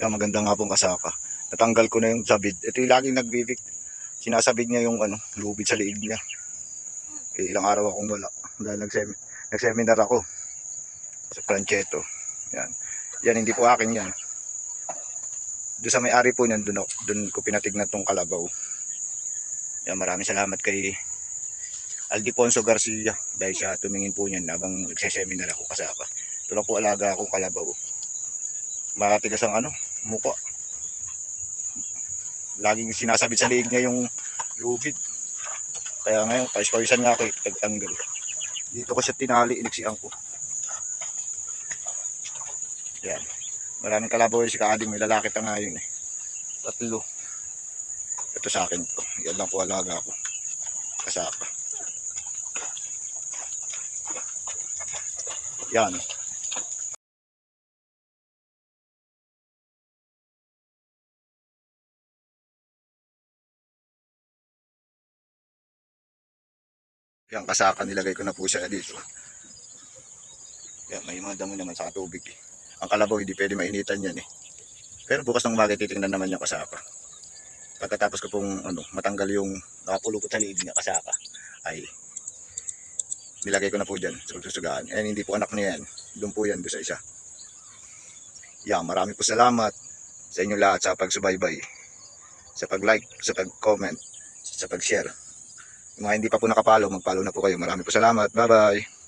Yan, maganda nga pong kasaka. Natanggal ko na yung sabid. Ito yung laging nagbibig. Sinasabid niya yung ano, lubid sa liig niya. Eh, ilang araw akong wala. Dahil nagsem nagseminar ako sa Prancheto. Yan. Yan, hindi po akin yan. Doon sa may-ari po niyan, doon, ko pinatignan tong kalabaw. Yan, maraming salamat kay Aldiponso Garcia dahil siya tumingin po niyan habang nagseseminar ako kasaka. Ito lang po alaga akong kalabaw. Matigas ang ano, muka. Laging sinasabit sa liig niya yung lubid. Kaya ngayon, pais-pawisan nga ako, tagtanggal. Dito ko siya tinali, iniksian ko. Yan. Maraming kalabaw si Kaading, may lalaki ta nga yun eh. Tatlo. Ito sa akin to. Yan lang po alaga ko. Kasaka. Yan. Yan kasaka nilagay ko na po siya dito. Yan, may mga damo naman sa tubig eh. Ang kalabaw hindi pwede mainitan yan eh. Pero bukas ng umaga titingnan naman yung kasaka. Pagkatapos ko pong ano, matanggal yung nakapulupot sa liig niya kasaka ay nilagay ko na po dyan sa pagsusugaan. Eh hindi po anak niya yan. Doon po yan, doon sa isa. Yan, marami po salamat sa inyo lahat sa pagsubaybay, sa pag-like, sa pag-comment, sa pag-share. Mga hindi pa po nakapalo, mag-follow na po kayo. Marami po salamat. Bye-bye.